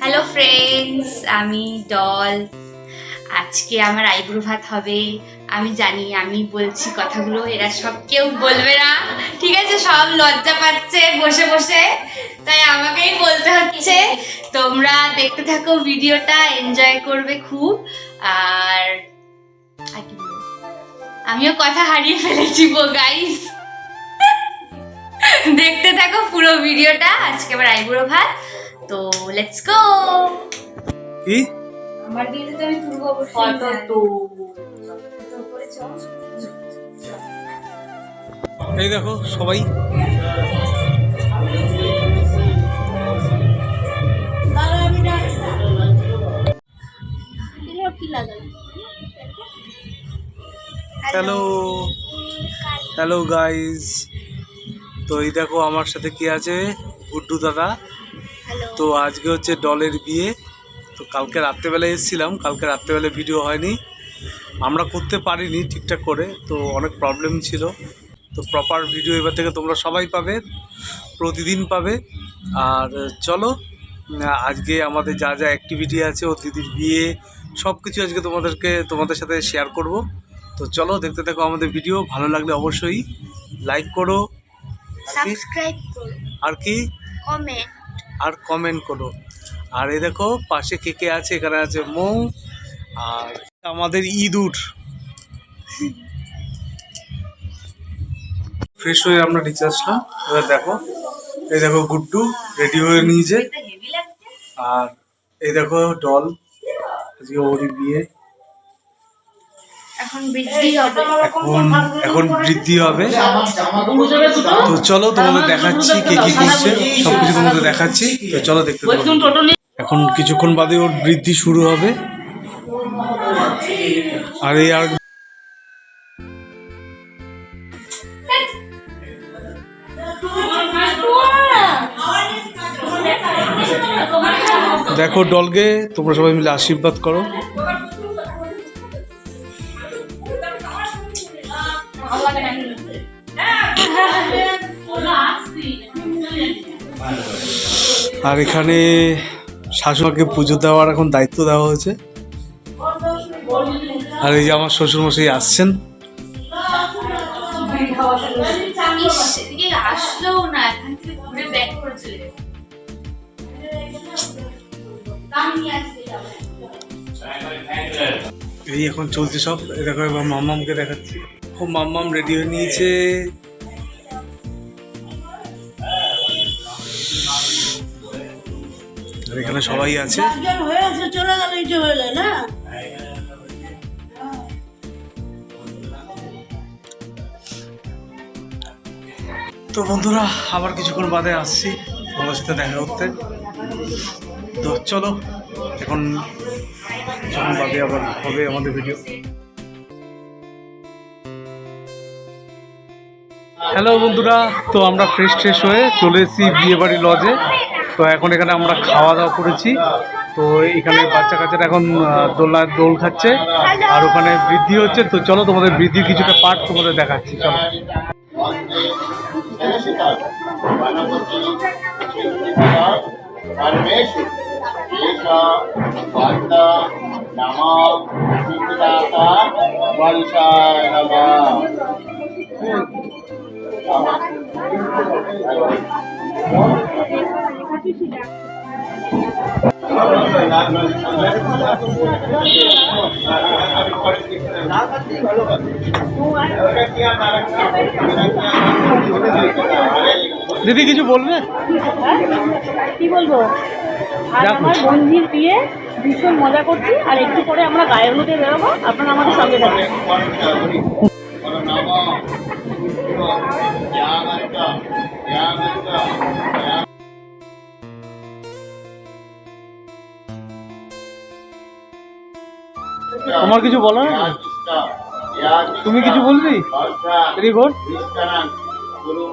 Hello friends আমি doll. আজকে আমার আইব্রো ভাত হবে। আমি জানি, আমি বলছি কথাগুলো, এরা সব কেউ বলবে না। ঠিক আছে, সব লজ্জা পাচ্ছে বসে বসে। তাই আমাকেই বলতে হচ্ছে, তোমরা দেখতে থাকো ভিডিওটা এনজয় করবে খুব। আর? আমিও কথা হারিয়ে ফেলেছি গো গাইস দেখতে থাকো পুরো ভিডিওটা। আজকে আমার আইবুড়ো ভাত। তো লেটস গো কি? আমার দিদি তো আমি তুলবো ফটো তো। এই দেখো সবাই। হ্যালো হ্যালো গাইস তো এই দেখো আমার সাথে কি আছে? গুড্ডু দাদা। তো আজকে হচ্ছে ডলের বিয়ে। তো কালকে রাত্রেবেলায় এসেছিলাম কালকে রাত্রেবেলায় ভিডিও হয়নি। আমরা করতে পারিনি ঠিকঠাক করে তো অনেক প্রবলেম ছিল। তো প্রপার ভিডিও এবার থেকে তোমরা সবাই পাবে প্রতিদিন পাবে। আর চলো আজকে আমাদের যা যা অ্যাক্টিভিটি আছে ও দিদির বিয়ে সব কিছু আজকে তোমাদেরকে তোমাদের সাথে শেয়ার করব। তো চলো দেখতে থাকো আমাদের ভিডিও ভালো লাগলে অবশ্যই লাইক করো? সাবস্ক্রাইব করো। আর কি? কমেন্ট আর কমেন্ট করো। আর এই দেখো, পাশে কে কে আছে? এখানে আছে মৌ আর আমাদের ইঁদুর। ফ্রেশ হয়ে আমরা নিচে আসলাম। এবার দেখো, এই দেখো গুড্ডু রেডি হয়ে নিয়েছে। আর এই দেখো ডল, আজকে ওরই বিয়ে। এখন এখন বৃদ্ধি হবে। তো চলো তোমাদের দেখাচ্ছি কে কি করছে। সবকিছু তোমাদের দেখাচ্ছি। তো চলো দেখতে। এখন কিছুক্ষণ বাদে ওর বৃদ্ধি শুরু হবে। আর এই আর দেখো ডলকে, তোমরা সবাই মিলে আশীর্বাদ করো। আর এখানে শাশুড়াকে পুজো দেওয়ার এখন দায়িত্ব দেওয়া হয়েছে। আর এই যে আমার শ্বশুরমশাই আসছেন। এই এখন চলছে সব। দেখো এবার মাম্মামকে দেখাচ্ছি। ও মাম্মাম রেডি হয়ে নিয়েছে। এখানে সবাই আছে। চলে গেল গেল না? তো বন্ধুরা আবার কিছুক্ষণ বাদে আসছি তোমাদের সাথে দেখা করতে। তো চলো এখন কিছুক্ষণ বাদে আবার হবে আমাদের ভিডিও হ্যালো বন্ধুরা তো আমরা ফ্রেশ ফ্রেশ হয়ে চলে এসেছি বিয়েবাড়ি লজে তো এখন এখানে আমরা খাওয়া দাওয়া করেছি। তো এখানে বাচ্চা কাচ্চারা এখন দোলার দোল খাচ্ছে আর ওখানে বৃদ্ধি হচ্ছে। তো চলো তোমাদের বৃদ্ধির কিছুটা পার্ট তোমাদের দেখাচ্ছি, চলো। নম দিদি কিছু বলবে? কি বলব? দেখো। আমার বন্ধুর বিয়ে ভীষণ মজা করছি আর একটু পরে আমরা গায়ে হলুদে বেরোবো আপনারা আমাদের সঙ্গে থাকবেন। তোমার কিছু আছে? তুমি কিছু বলবি? গুড গুরু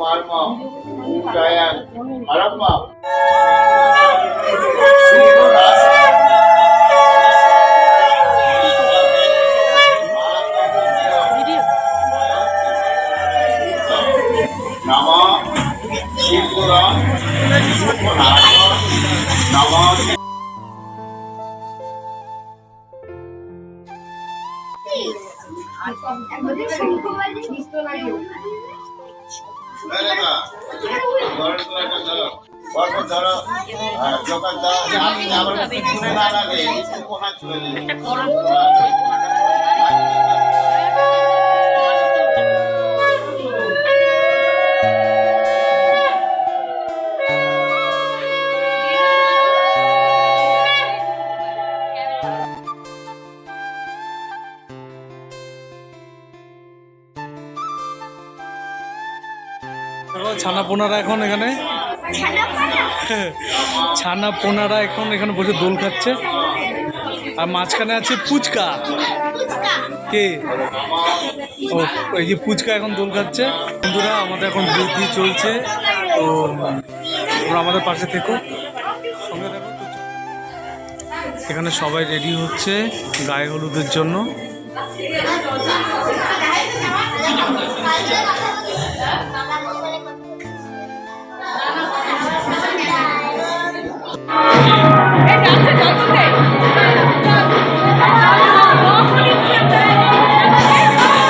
ছানা পোনারা এখন এখানে। ছানা পোনারা এখন এখানে বসে দোল খাচ্ছে। আর মাঝখানে আছে পুচকা। কে? ও, এই যে পুচকা এখন দোল খাচ্ছে। বন্ধুরা, আমাদের এখন বৃদ্ধি চলছে। তো, তোমরা আমাদের পাশে থেকো। সঙ্গে তো। এখানে সবাই রেডি হচ্ছে গায়ে হলুদের জন্য।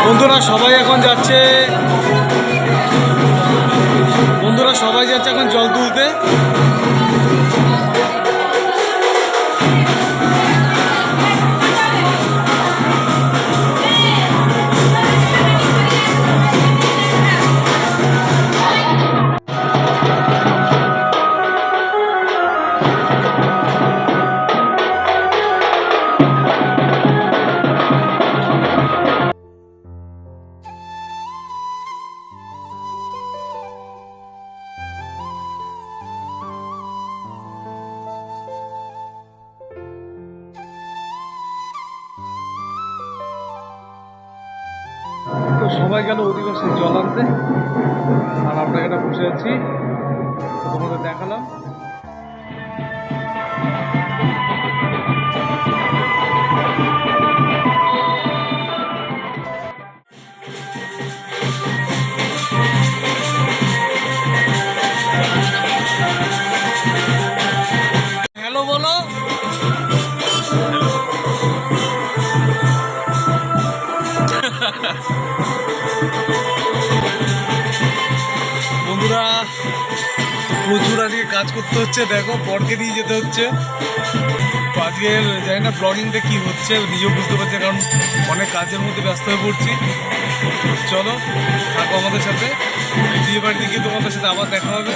বন্ধুরা সবাই এখন যাচ্ছে। বন্ধুরা সবাই যাচ্ছে এখন জল তুলতে। সবাই গেল অধিবাসী জল আনতে। আর আমরা এখানে বসে আছি। তোমাদের দেখালাম। প্রচুর আজকে কাজ করতে হচ্ছে। দেখো পরকে দিয়ে যেতে হচ্ছে। তো আজকে জানি না ব্লগিংটা কী হচ্ছে, নিজেও বুঝতে পারছি কারণ অনেক কাজের মধ্যে ব্যস্ত হয়ে পড়ছি। চলো, থাকো আমাদের সাথে। বিয়ে বাড়িতে গিয়ে তোমাদের সাথে আবার দেখা হবে।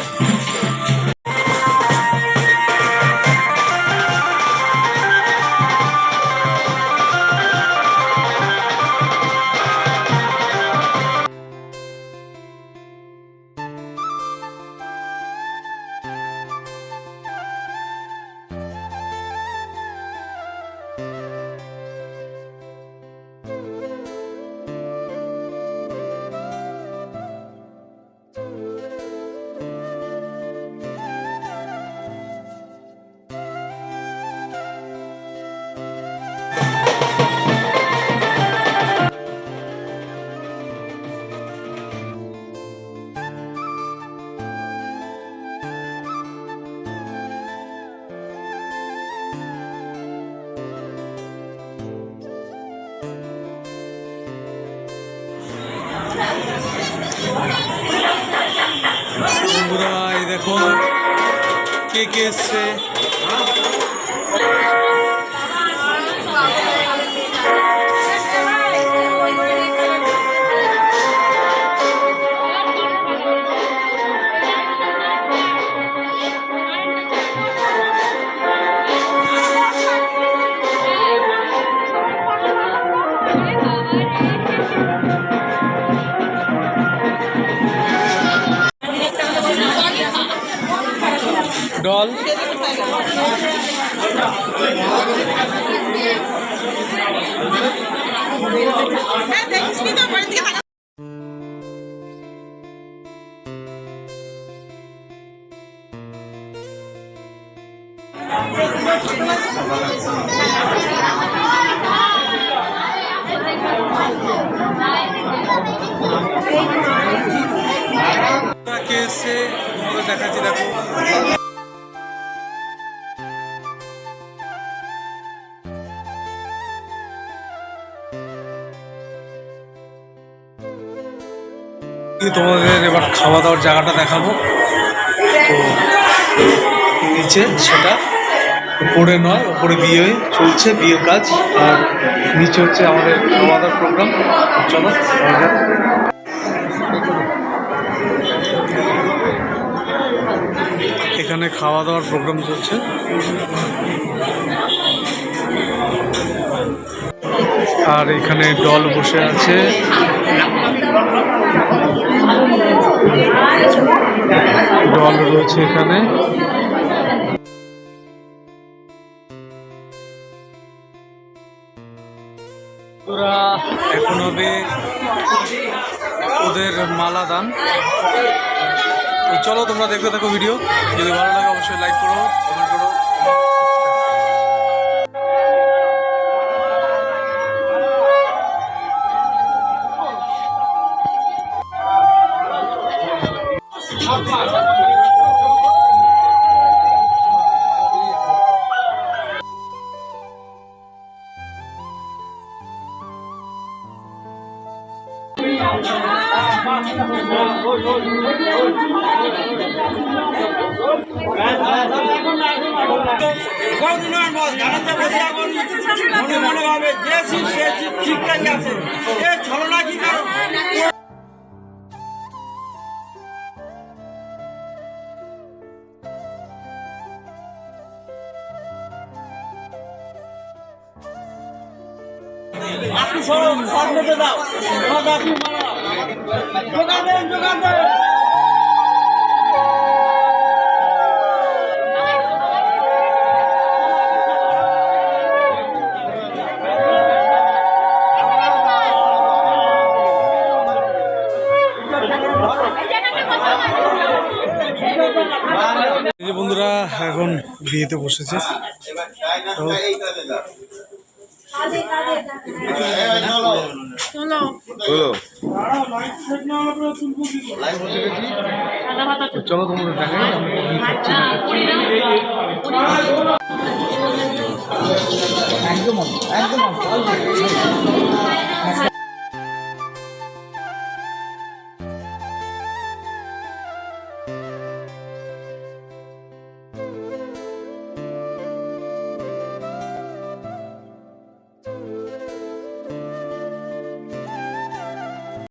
দেখো কে কে এসছে? কে এসছে তোমাদের দেখাচ্ছি দেখো। তোমাদের এবার খাওয়া দাওয়ার জায়গাটা দেখাবো। তো নিচে সেটা। উপরে নয় উপরে বিয়ে চলছে, বিয়ের কাজ। আর নিচে হচ্ছে আমাদের খাওয়া দাওয়ার প্রোগ্রাম চলো এখানে খাওয়া দাওয়ার প্রোগ্রাম চলছে। আর এখানে দল বসে আছে। দল রয়েছে এখানে। ওদের মালা দান। তো চলো তোমরা দেখতে থাকো ভিডিও যদি ভালো লাগে অবশ্যই লাইক করো কমেন্ট করো কদিনের মাছ বসে এখন যে শীত সে শীত ঠিকঠাক আছে এ ছলনা কি কারণ আপনি মেপে দাও। যে বন্ধুরা এখন বিয়েতে বসেছে। তো চলো তোমরা না খাচ্ছি। একদম একদম